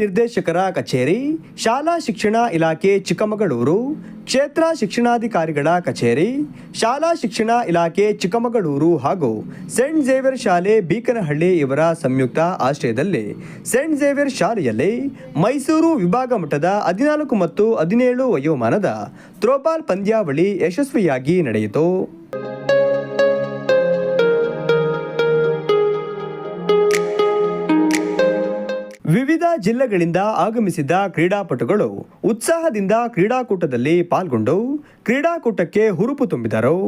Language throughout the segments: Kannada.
ನಿರ್ದೇಶಕರ ಕಚೇರಿ, ಶಾಲಾ ಶಿಕ್ಷಣ ಇಲಾಖೆ ಚಿಕ್ಕಮಗಳೂರು, ಕ್ಷೇತ್ರ ಶಿಕ್ಷಣಾಧಿಕಾರಿಗಳ ಕಚೇರಿ, ಶಾಲಾ ಶಿಕ್ಷಣ ಇಲಾಖೆ ಚಿಕ್ಕಮಗಳೂರು ಹಾಗೂ ಸೆಂಟ್ ಝೇವಿಯರ್ ಶಾಲೆ ಬೀಕನಹಳ್ಳಿ ಇವರ ಸಂಯುಕ್ತ ಆಶ್ರಯದಲ್ಲಿ ಸೆಂಟ್ ಝೇವಿಯರ್ ಶಾಲೆಯಲ್ಲಿ ಮೈಸೂರು ವಿಭಾಗ ಮಟ್ಟದ ಹದಿನಾಲ್ಕು ಮತ್ತು ಹದಿನೇಳು ವಯೋಮಾನದ ಥ್ರೋಬಾಲ್ ಪಂದ್ಯಾವಳಿ ಯಶಸ್ವಿಯಾಗಿ ನಡೆಯಿತು. ವಿವಿಧ ಜಿಲ್ಲೆಗಳಿಂದ ಆಗಮಿಸಿದ್ದ ಕ್ರೀಡಾಪಟುಗಳು ಉತ್ಸಾಹದಿಂದ ಕ್ರೀಡಾಕೂಟದಲ್ಲಿ ಪಾಲ್ಗೊಂಡು ಕ್ರೀಡಾಕೂಟಕ್ಕೆ ಹುರುಪು ತುಂಬಿದರು.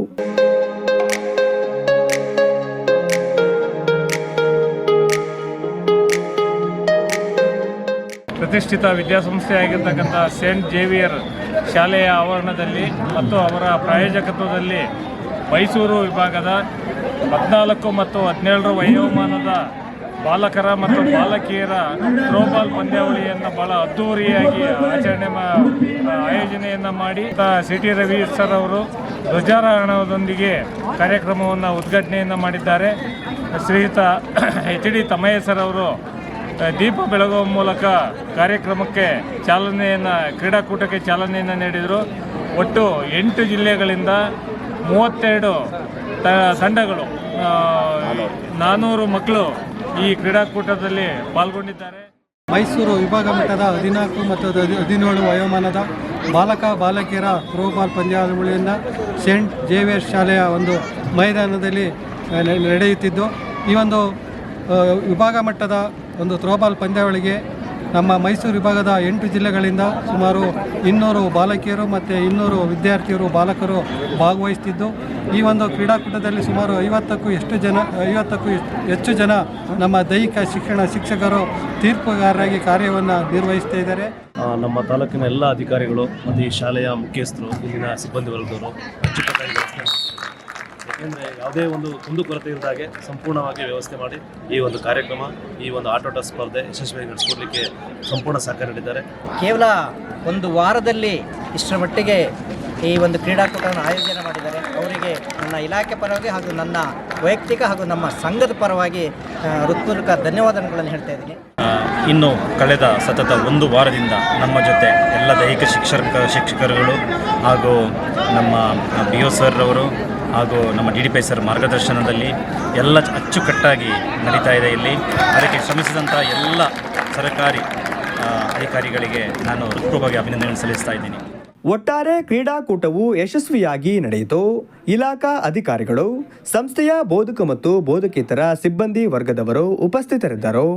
ಪ್ರತಿಷ್ಠಿತ ವಿದ್ಯಾಸಂಸ್ಥೆಯಾಗಿರ್ತಕ್ಕಂಥ ಸೇಂಟ್ ಜೇವಿಯರ್ ಶಾಲೆಯ ಆವರಣದಲ್ಲಿ ಮತ್ತು ಅವರ ಪ್ರಾಯೋಜಕತ್ವದಲ್ಲಿ ಮೈಸೂರು ವಿಭಾಗದ ಹದಿನಾಲ್ಕು ಮತ್ತು ಹದಿನೇಳರ ವಯೋಮಾನದ ಬಾಲಕರ ಮತ್ತು ಬಾಲಕಿಯರ ಥ್ರೋಬಾಲ್ ಪಂದ್ಯಾವಳಿಯನ್ನು ಬಹಳ ಅದ್ದೂರಿಯಾಗಿ ಆಚರಣೆ ಆಯೋಜನೆಯನ್ನು ಮಾಡಿ ಸಿ ಟಿ ರವಿ ಸರ್ ಅವರು ಧ್ವಜಾರೋಹಣದೊಂದಿಗೆ ಕಾರ್ಯಕ್ರಮವನ್ನು ಉದ್ಘಾಟನೆಯನ್ನು ಮಾಡಿದ್ದಾರೆ. ಶ್ರೀಯುತ ಎಚ್ ಡಿ ತಮ್ಮಯ್ಯ ಸರ್ ಅವರು ದೀಪ ಬೆಳಗುವ ಮೂಲಕ ಕಾರ್ಯಕ್ರಮಕ್ಕೆ ಚಾಲನೆಯನ್ನು, ಕ್ರೀಡಾಕೂಟಕ್ಕೆ ಚಾಲನೆಯನ್ನು ನೀಡಿದರು. ಒಟ್ಟು ಎಂಟು ಜಿಲ್ಲೆಗಳಿಂದ ಮೂವತ್ತೆರಡು ತಂಡಗಳು ನಾನೂರು ನಾನ್ನೂರು ಮಕ್ಕಳು ಈ ಕ್ರೀಡಾಕೂಟದಲ್ಲಿ ಪಾಲ್ಗೊಂಡಿದ್ದಾರೆ. ಮೈಸೂರು ವಿಭಾಗ ಮಟ್ಟದ ಹದಿನಾಲ್ಕು ಮತ್ತು ಹದಿ- ಹದಿನೇಳು ವಯೋಮಾನದ ಬಾಲಕ, ಬಾಲಕಿಯರ ಥ್ರೋಬಾಲ್ ಪಂದ್ಯಾವಳಿಯನ್ನು ಸೇಂಟ್ ಜೇವಿಯರ್ ಶಾಲೆಯ ಒಂದು ಮೈದಾನದಲ್ಲಿ ನಡೆಯುತ್ತಿದ್ದು, ಈ ಒಂದು ವಿಭಾಗ ಮಟ್ಟದ ಒಂದು ಥ್ರೋಬಾಲ್ ಪಂದ್ಯಾವಳಿಗೆ ನಮ್ಮ ಮೈಸೂರು ವಿಭಾಗದ ಎಂಟು ಜಿಲ್ಲೆಗಳಿಂದ ಸುಮಾರು ಇನ್ನೂರು ಬಾಲಕಿಯರು ಮತ್ತು ಇನ್ನೂರು ವಿದ್ಯಾರ್ಥಿಯರು, ಬಾಲಕರು ಭಾಗವಹಿಸ್ತಿದ್ದು. ಈ ಒಂದು ಕ್ರೀಡಾಕೂಟದಲ್ಲಿ ಸುಮಾರು ಐವತ್ತಕ್ಕೂ ಎಷ್ಟು ಜನ, ಐವತ್ತಕ್ಕೂ ಹೆಚ್ಚು ಜನ ನಮ್ಮ ದೈಹಿಕ ಶಿಕ್ಷಣ ಶಿಕ್ಷಕರು ತೀರ್ಪುಗಾರರಾಗಿ ಕಾರ್ಯವನ್ನು ನಿರ್ವಹಿಸ್ತಾ ಇದ್ದಾರೆ. ನಮ್ಮ ತಾಲೂಕಿನ ಎಲ್ಲ ಅಧಿಕಾರಿಗಳು, ಮತ್ತು ಈ ಶಾಲೆಯ ಮುಖ್ಯಸ್ಥರು, ಇಲ್ಲಿನ ಸಿಬ್ಬಂದಿ ವರ್ಗದವರು ಯಾಕೆಂದರೆ ಯಾವುದೇ ಒಂದು ಕುಂದುಕೊರತೆ ಇಲ್ಲದಾಗೆ ಸಂಪೂರ್ಣವಾಗಿ ವ್ಯವಸ್ಥೆ ಮಾಡಿ ಈ ಒಂದು ಕಾರ್ಯಕ್ರಮ ಈ ಒಂದು ಆಟೋಟ ಸ್ಪರ್ಧೆ ಯಶಸ್ವಿಯಾಗಿ ನಡೆಸ್ಕೊಡ್ಲಿಕ್ಕೆ ಸಂಪೂರ್ಣ ಸಹಕಾರ ನೀಡಿದ್ದಾರೆ. ಕೇವಲ ಒಂದು ವಾರದಲ್ಲಿ ಇಷ್ಟರ ಮಟ್ಟಿಗೆ ಈ ಒಂದು ಕ್ರೀಡಾಕೂಟವನ್ನು ಆಯೋಜನೆ ಮಾಡಿದ್ದಾರೆ. ಅವರಿಗೆ ನನ್ನ ಇಲಾಖೆ ಪರವಾಗಿ ಹಾಗೂ ನನ್ನ ವೈಯಕ್ತಿಕ ಹಾಗೂ ನಮ್ಮ ಸಂಘದ ಪರವಾಗಿ ಋತ್ಪೂರ್ವಕ ಹೃತ್ಪೂರ್ವಕ ಧನ್ಯವಾದಗಳನ್ನು ಹೇಳ್ತಾ ಇದ್ದೀನಿ. ಇನ್ನು ಕಳೆದ ಸತತ ಒಂದು ವಾರದಿಂದ ನಮ್ಮ ಜೊತೆ ಎಲ್ಲ ದೈಹಿಕ ಶಿಕ್ಷಕ ಶಿಕ್ಷಕರುಗಳು ಹಾಗೂ ನಮ್ಮ ಬಿ ಒ ಸರ್ ಅವರು ಹಾಗೂ ನಮ್ಮ ಡಿ ಡಿ ಪಿ ಸರ್ ಮಾರ್ಗದರ್ಶನದಲ್ಲಿ ಎಲ್ಲ ಅಚ್ಚುಕಟ್ಟಾಗಿ ನಡೀತಾ ಇದೆ ಇಲ್ಲಿ. ಅದಕ್ಕೆ ಶ್ರಮಿಸಿದಂಥ ಎಲ್ಲ ಸರ್ಕಾರಿ ಅಧಿಕಾರಿಗಳಿಗೆ ನಾನು ಹೃತ್ಪೂರ್ವವಾಗಿ ಅಭಿನಂದನೆ ಸಲ್ಲಿಸ್ತಾ ಇದ್ದೀನಿ. ಒಟ್ಟಾರೆ ಕ್ರೀಡಾಕೂಟವು ಯಶಸ್ವಿಯಾಗಿ ನಡೆಯಿತು. ಇಲಾಖಾ ಅಧಿಕಾರಿಗಳು, ಸಂಸ್ಥೆಯ ಬೋಧಕ ಮತ್ತು ಬೋಧಕೇತರ ಸಿಬ್ಬಂದಿ ವರ್ಗದವರು ಉಪಸ್ಥಿತರಿದ್ದರು.